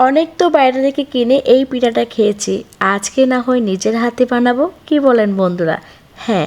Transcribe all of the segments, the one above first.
অনেক তো বাইরে থেকে কিনে এই পিঠাটা খেয়েছি। আজকে না হয় নিজের হাতে বানাবো, কি বলেন বন্ধুরা? হ্যাঁ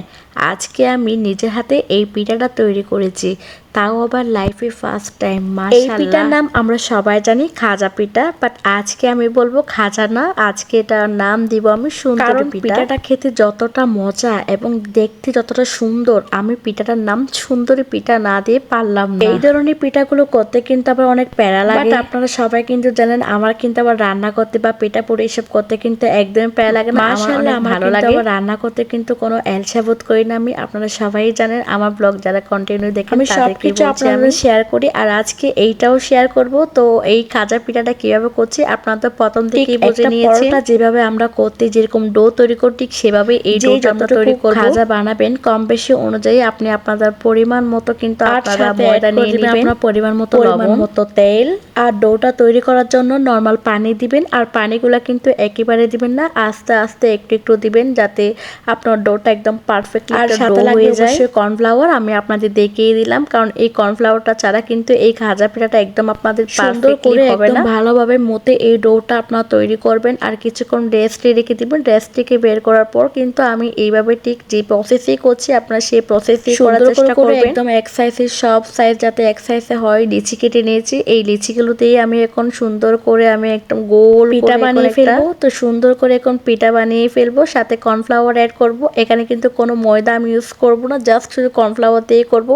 আজকে আমি নিজের হাতে এই পিঠাটা তৈরি করেছি। তাও আবার লাইফে ফার্স্ট টাইম এই পিঠার নাম আমরা সবাই জানি খাজা পিঠা বাট আজকে আমি বলব খাজা না আজকে এটার নাম দিব আমি সুন্দর পিঠাটা খেতে যতটা মজা এবং দেখতে যতটা সুন্দর আমি পিঠাটার নাম সুন্দরী পিঠা না দিয়ে পারলাম না। এই ধরনের পিঠাগুলো করতে কিন্তু আবার অনেক প্যারা লাগে। আপনারা সবাই কিন্তু জানেন আমার কিন্তু আবার রান্না করতে বা পিঠা পুড়ে এসব করতে কিন্তু একদম প্যারা লাগে না। আমার ভালো লাগে। আবার রান্না করতে কিন্তু কোনো অ্যালসাবোধ করি না আমি। আপনারা সবাই জানেন আমার ব্লগ যারা কন্টিনিউ দেখেন আমি তাদেরকে বলছি আপনাদের শেয়ার করি আর আজকে এইটাও শেয়ার করব। তো এই খাজা পিঠাটা কীভাবে করছি আপনারা তো প্রথম থেকেই বুঝে নিয়েছেন। যেভাবে আমরা করতে যেরকম ডো তৈরি করি ঠিক সেভাবে এই ডোটা আমরা তৈরি করব। খাজা বানাবেন কম বেশি অনুযায়ী আপনি আপনাদের পরিমাণ মতো কিন্তু আর আপনারা সাথে ময়দা নিয়ে নেবেন। আপনার পরিমাণ মতো লবণ। মতো তেল। আর ডোটা তৈরি করার জন্য নর্মাল পানি দিবেন। আর পানিগুলো কিন্তু একেবারে দিবেন না আস্তে আস্তে একটু একটু দিবেন যাতে আপনার ডোটা একদম পারফেক্ট আর সাথে লাগবে হয়ে অবশ্যই কর্নফ্লাওয়ার আমি আপনাদের দেখিয়ে দিলাম। কারণ এই কর্নফ্লাওয়ারটা ছাড়া কিন্তু এই খাজা পিঠাটা একদম আপনাদের সুন্দর করে একদম ভালোভাবে মতে এই ডোটা আপনারা তৈরি করবেন আর কিছুক্ষণ রেস্টে রেখে দিবেন। রেস্ট থেকে বের করার পর কিন্তু আমি এইভাবে ঠিক যে প্রসেসই করছি আপনারা সেই প্রসেসই করার চেষ্টা করে করবেন। একদম এক সাইজের সব সাইজ যাতে এক সাইজে হয় লিচি কেটে নিয়েছি। এই লিচিগুলো লিচিগুলোতেই আমি এখন সুন্দর করে আমি একদম গোল পিঠা বানিয়ে ফেলব। তো সুন্দর করে এখন পিঠা বানিয়ে ফেলব সাথে কর্নফ্লাওয়ার অ্যাড করব। এখানে কিন্তু কোনো ময়দা আমি ইউজ করব না জাস্ট শুধু কর্নফ্লাওয়ার দিয়ে করব।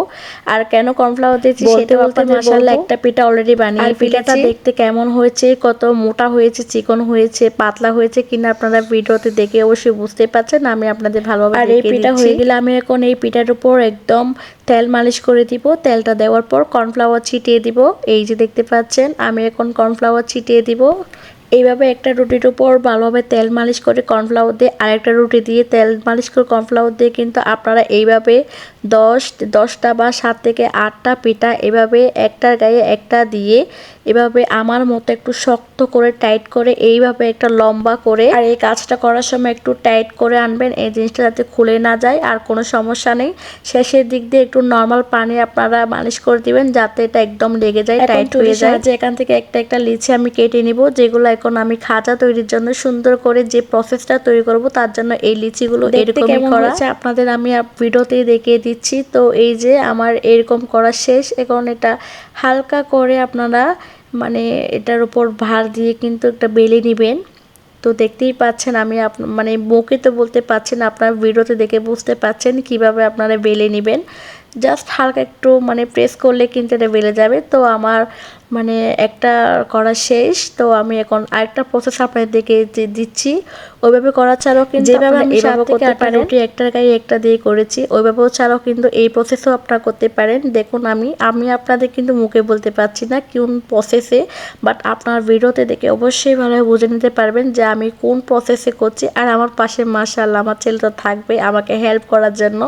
আর কেন কর্নফ্লাওয়ার দিয়েছি সেটা বলতে মাসাল্লাহ একটা পিঠা অলরেডি বানিয়ে পিঠাটা দেখতে কেমন হয়েছে কত মোটা হয়েছে চিকন হয়েছে পাতলা হয়েছে কিনা আপনারা ভিডিওতে দেখে অবশ্যই বুঝতে পারছেন আমি আপনাদের ভালোভাবে আর এই পিঠা হয়ে গেলে আমি এখন এই পিঠার উপর একদম তেল মালিশ করে দিব। তেলটা দেওয়ার পর কর্নফ্লাওয়ার ছিটিয়ে দিব। এই যে দেখতে পাচ্ছেন আমি এখন কর্নফ্লাওয়ার ছিটিয়ে দিব। এইভাবে একটা রুটির উপর ভালোভাবে তেল মালিশ করে কর্নফ্লাওয়ার দিয়ে আরেকটা রুটি দিয়ে তেল মালিশ করে কর্নফ্লাওয়ার দিয়ে কিন্তু আপনারা এইভাবে দশ দশটা বা সাত থেকে আটটা পিঠা এভাবে একটার গায়ে একটা দিয়ে এভাবে আমার মতো একটু শক্ত করে টাইট করে এইভাবে একটা লম্বা করে আর এই কাজটা করার সময় একটু টাইট করে আনবেন। এই জিনিসটা যাতে খুলে না যায় আর কোনো সমস্যা নেই। শেষের দিক দিয়ে একটু নর্মাল পানি আপনারা মালিশ করে দিবেন যাতে এটা একদম লেগে যায় টাইট হয়ে যায়। যে এখান থেকে একটা একটা লিচি আমি কেটে নিব যেগুলো এখন আমি খাজা তৈরির জন্য সুন্দর করে যে প্রসেসটা তৈরি করব তার জন্য এই লিচিগুলো দেখতে এরকমই করা। আপনাদের আমি ভিডিওতেই দেখিয়ে দিচ্ছি। তো এই যে আমার এরকম করা শেষ। এখন এটা হালকা করে আপনারা মানে এটার উপর ভার দিয়ে কিন্তু একটা বেলে নেবেন। তো দেখতেই পাচ্ছেন আমি মানে মুখে তো বলতে পারছেন আপনার ভিডিওতে দেখে বুঝতে পাচ্ছেন কীভাবে আপনারা বেলে নেবেন। জাস্ট হালকা একটু মানে প্রেস করলে কিন্তু এটা বেলে যাবে। তো আমার মানে একটা করা শেষ তো আমি এখন আরেকটা প্রসেস আপনাদের দেখে দি- দিচ্ছি। ওইভাবে করা ছাড়াও কিন্তু যেভাবে আমি এইভাবে করতে পারেন। একটার গায়ে একটা দিয়ে করেছি ওইভাবেও ছাড়াও কিন্তু এই প্রসেসও আপনারা করতে পারেন। দেখুন আমি আমি আপনাদের কিন্তু মুখে বলতে পারছি না কোন প্রসেসে বাট আপনার ভিডিওতে দেখে অবশ্যই ভালোভাবে বুঝে নিতে পারবেন যে আমি কোন প্রসেসে করছি। আর আমার পাশে মাশাআল্লাহ আমার ছেলে তো থাকবে আমাকে হেল্প করার জন্য।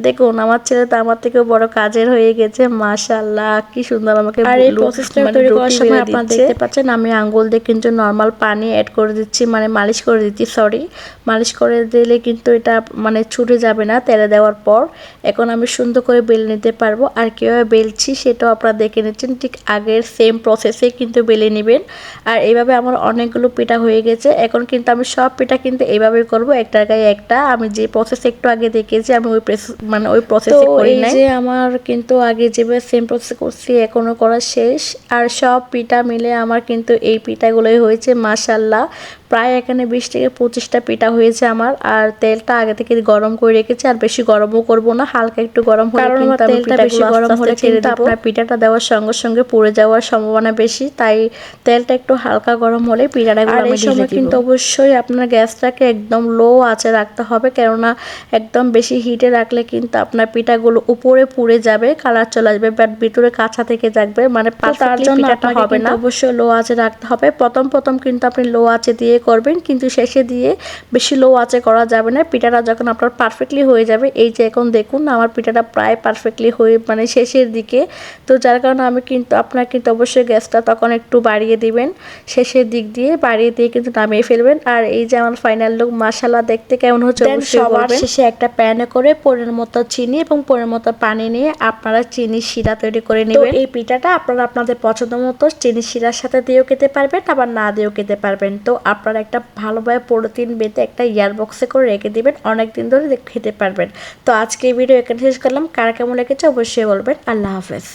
দেখুন আমার ছেলে তো আমার থেকেও বড় কাজের হয়ে গেছে মাশাআল্লাহ কি সুন্দর আমাকে আর এই প্রসেসটা তৈরি করার সময় আপনারা দেখতে পাচ্ছেন আমি আঙ্গুল দিয়ে কিন্তু নর্মাল পানি অ্যাড করে দিচ্ছি মানে মালিশ করে দিচ্ছি সরি মালিশ করে দিলে কিন্তু এটা মানে ছুটে যাবে না তেলে দেওয়ার পর। এখন আমি সুন্দর করে বেলে নিতে পারব। আর কীভাবে বেলছি সেটাও আপনারা দেখে নিচ্ছেন ঠিক আগের সেম প্রসেসে কিন্তু বেলে নেবেন। আর এইভাবে আমার অনেকগুলো পিঠা হয়ে গেছে। এখন কিন্তু আমি সব পিঠা কিন্তু এইভাবেই করব একটার গায়ে একটা। আমি যে প্রসেস একটু আগে দেখেছি আমি ওই মানে ওই প্রসেসে করি নাই। যে আমার কিন্তু আগে যেভাবে সেম প্রসেস করছি এখনও করা শেষ। আর সব পিঠা মিলে আমার কিন্তু এই পিঠাগুলোই হয়েছে মাশাল্লাহ। প্রায় এখানে বিশ থেকে পঁচিশটা পিঠা হয়েছে আমার আর তেলটা আগে থেকে গরম করে রেখেছি আর বেশি গরমও করব না হালকা একটু গরম হলে কিন্তু তেলটা বেশি গরম হলে কিন্তু আপনার পিঠাটা দেওয়ার সঙ্গে সঙ্গে পুড়ে যাওয়ার সম্ভাবনা বেশি তাই তেলটা একটু হালকা গরম হলে পিঠাটা আর এই সময় কিন্তু অবশ্যই আপনার গ্যাসটাকে একদম লো আঁচে রাখতে হবে কেননা একদম বেশি হিটে রাখলে কিন্তু আপনার পিঠাগুলো উপরে পুড়ে যাবে কালার চলে আসবে বাট ভিতরে কাঁচা থেকে যাবে মানে তার জন্য হবে না। অবশ্যই লো আঁচে রাখতে হবে। প্রথম প্রথম কিন্তু আপনি লো আঁচে দিয়ে করবেন কিন্তু শেষে দিয়ে বেশি লো আঁচে করা যাবে না। পিঠাটা যখন আপনার পারফেক্টলি হয়ে যাবে এই যে এখন দেখুন আমার পিঠাটা প্রায় পারফেক্টলি হয়ে মানে শেষের দিকে। তো যার কারণে আমি কিন্তু আপনার কিন্তু অবশ্যই গ্যাসটা তখন একটু বাড়িয়ে দিবেন। শেষের দিক দিয়ে বাড়িয়ে দিয়ে কিন্তু নামিয়ে ফেলবেন। আর এই যে আমার ফাইনাল লুক মাসালা দেখতে কেমন হচ্ছে সবার শেষে একটা প্যানে করে পরের মতো চিনি এবং পরের মতো পানি নিয়ে আপনারা চিনি শিরা তৈরি করে নেবেন। এই পিঠাটা আপনারা আপনাদের পছন্দ মতো চিনি শিরার সাথে দিয়েও খেতে পারবেন আবার না দিয়েও খেতে পারবেন। তো আপনারা একটা ভালোভাবে পলিথিন বেঁধে একটা ইয়ার বক্সে করে রেখে দেবেন অনেক দিন ধরে খেতে পারবেন। তো আজকে এই ভিডিও এখানে শেষ করলাম, কার কেমন রেখেছে অবশ্যই বলবেন। আল্লাহ হাফেজ।